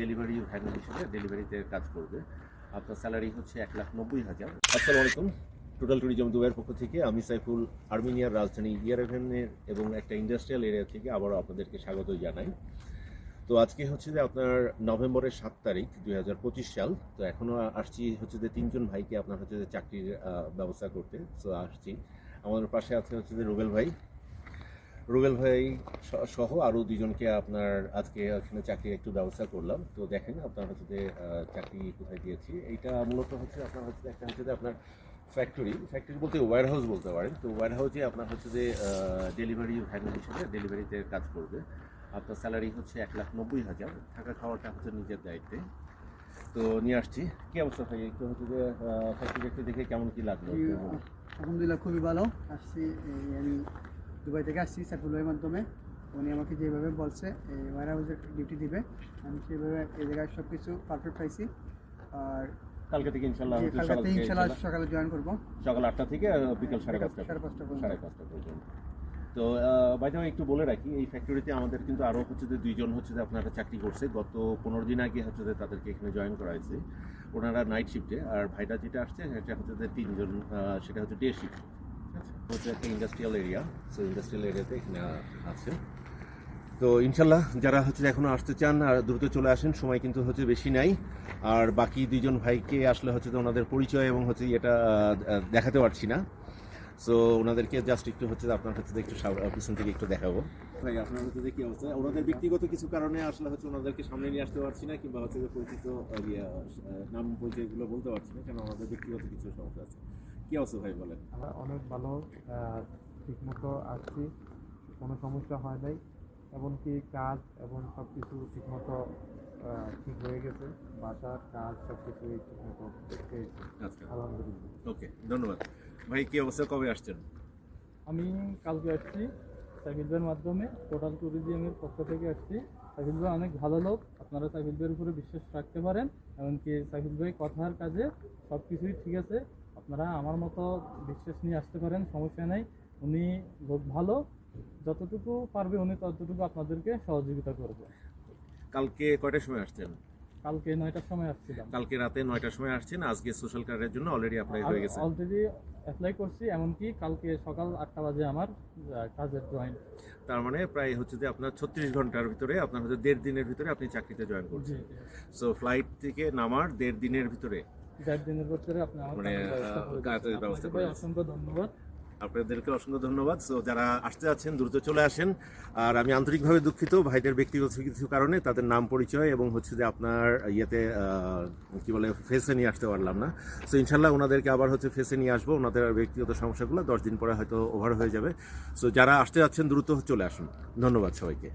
Delivery van হিসেবে ডেলিভারিতে কাজ করবে। আপনার স্যালারি হচ্ছে এক লাখ নব্বই হাজার। আসসালামু আলাইকুম। টোটাল ট্যুরিজম দুবাইয়ের পক্ষ থেকে আমি সাইফুল আর্মেনিয়ার রাজধানী ইয়ারেভেনের এবং একটা ইন্ডাস্ট্রিয়াল এরিয়া থেকে আবারও আপনাদেরকে স্বাগত জানাই। তো আজকে হচ্ছে যে আপনার নভেম্বরের সাত তারিখ দুই হাজার পঁচিশ সাল। তো এখনও আসছি হচ্ছে যে তিনজন ভাইকে আপনার হচ্ছে যে চাকরির ব্যবস্থা করতে। তো আসছি। আমাদের পাশে আছে হচ্ছে যে রুবেল ভাই। রুবেল ভাই সহ আরও দুজনকে আপনার আজকে এখানে চাকরির একটু ব্যবস্থা করলাম। তো দেখেন আপনার হচ্ছে যে চাকরি কোথায় দিয়েছি। এইটা মূলত হচ্ছে আপনার হচ্ছে, একটা হচ্ছে যে আপনার ফ্যাক্টরি ফ্যাক্টরি বলতে ওয়্যার হাউস বলতে পারেন। তো ওয়্যার হাউসে আপনার হচ্ছে যে ডেলিভারি ভ্যান হিসেবে ডেলিভারিতে কাজ করবে। আপনার স্যালারি হচ্ছে এক লাখ নব্বই হাজার। থাকা খাওয়াটা হচ্ছে নিজের দায়িত্বে। তো নিয়ে আসছি। কী অবস্থা ভাই? একটু হচ্ছে যে ফ্যাক্টরি দেখে কেমন কী লাগল? আলহামদুলিল্লাহ খুবই ভালো। আসছি আমি দুবাই থেকে আসছি সাইফুল ভাইয়ের মাধ্যমে। উনি আমাকে যেভাবে বলছে এই ওয়ার হাউসের ডিউটি দিবে। আমি সেভাবে এই জায়গায় সব কিছু পারফেক্ট পাইছি। আর কালকে থেকে ইনশাল্লাহ কালকে থেকে ইনশাল্লাহ সকালে জয়েন করব। সকাল আটটা থেকে বিকেল সাড়ে পাঁচটা সাড়ে পাঁচটা পর্যন্ত। সাড়ে পাঁচটা পর্যন্ত। তো বাইরে একটু বলে রাখি এই ফ্যাক্টরিতে আমাদের কিন্তু আরও হচ্ছে যে দুইজন হচ্ছে যে আপনারা চাকরি করছে। গত পনেরো দিন আগে হচ্ছে যে তাদেরকে এখানে জয়েন করা হয়েছে। ওনারা নাইট শিফটে আর ভাইটা যেটা আসছে সেটা হচ্ছে যে তিনজন সেটা হচ্ছে ডে শিফট হচ্ছে একটা ইন্ডাস্ট্রিয়াল এরিয়া সো ইন্ডাস্ট্রিয়াল এরিয়াতে তো ইনশাল্লাহ যারা হচ্ছে এখনও আসতে চান আর দ্রুত চলে আসেন, সময় কিন্তু হচ্ছে বেশি নাই। আর বাকি দুইজন ভাইকে আসলে হচ্ছে তো ওনাদের পরিচয় এবং হচ্ছে এটা দেখাতে পারছি না। সো ওনাদেরকে জাস্ট একটু হচ্ছে আপনার হচ্ছে একটু পিছন থেকে একটু দেখাবো। আপনার হচ্ছে কি ওনাদের ব্যক্তিগত কিছু কারণে আসলে হচ্ছে ওনাদেরকে সামনে নিয়ে আসতে পারছি না, কিংবা হচ্ছে পরিচিত নাম বলতে পারছি না, কেন ব্যক্তিগত কিছু সমস্যা আছে। কি অবস্থা ভাই বলেন? আমরা অনেক ভালো ঠিক মতো আসছি কোনো সমস্যা হয় নাই এমনকি কাজ এবং সব কিছু ঠিকমতো ঠিক হয়ে গেছে বাসার কাজ সব কিছুই ঠিকমতো আচ্ছা। আলহামদুলিল্লাহ। ওকে ধন্যবাদ। ভাই কি অবস্থা? কবে আসছেন? আমি কালকে আসছি সাইফিল ভাইয়ের মাধ্যমে টোটাল ট্যুরিজমের পক্ষ থেকে আসছি। সাইফিল ভাই অনেক ভালো লোক আপনারা সাইফিল ভাইয়ের উপরে বিশ্বাস রাখতে পারেন এমনকি সাইফিল ভাই কথার কাজে সব কিছুই ঠিক আছে। আপনারা আমার মতো বিশ্বাস নিয়ে আসতে পারেন সমস্যা নেই। উনি লোক ভালো। যতটুকু পারবে উনি ততটুকু আপনাদেরকে সহযোগিতা করবে। কালকে কয়টার সময় আসছেন? কালকে নয়টার সময় আসছিলাম। কালকে রাতে নয়টার সময় আসছেন আজকে সোশ্যাল কার্ডের জন্য অলরেডি অ্যাপ্লাই হয়ে গেছে। অলরেডি অ্যাপ্লাই করছি এমনকি কালকে সকাল আটটা বাজে আমার কাজের জয়েন তার মানে প্রায় হচ্ছে যে আপনার ছত্রিশ ঘণ্টার ভিতরে আপনার হচ্ছে দেড় দিনের ভিতরে আপনি চাকরিতে জয়েন করছেন। সো ফ্লাইট থেকে নামার দেড় দিনের ভিতরে? আপনি মানে, কাজের ব্যবস্থা করে অসংখ্য ধন্যবাদ। আপনাদেরকে অসংখ্য ধন্যবাদ। সো যারা আসতে যাচ্ছেন দ্রুত চলে আসেন। আর আমি আন্তরিকভাবে দুঃখিত ভাইদের ব্যক্তিগত কিছু কারণে তাদের নাম পরিচয় এবং হচ্ছে যে আপনার ইয়েতে কি বলে ফেসে নিয়ে আসতে পারলাম না। সো ইনশাল্লাহ ওনাদেরকে আবার হচ্ছে ফেসে নিয়ে আসব। ওনাদের ব্যক্তিগত সমস্যাগুলো দশ দিন পরে হয়তো ওভার হয়ে যাবে। সো যারা আসতে যাচ্ছেন দ্রুত চলে আসুন। ধন্যবাদ সবাইকে।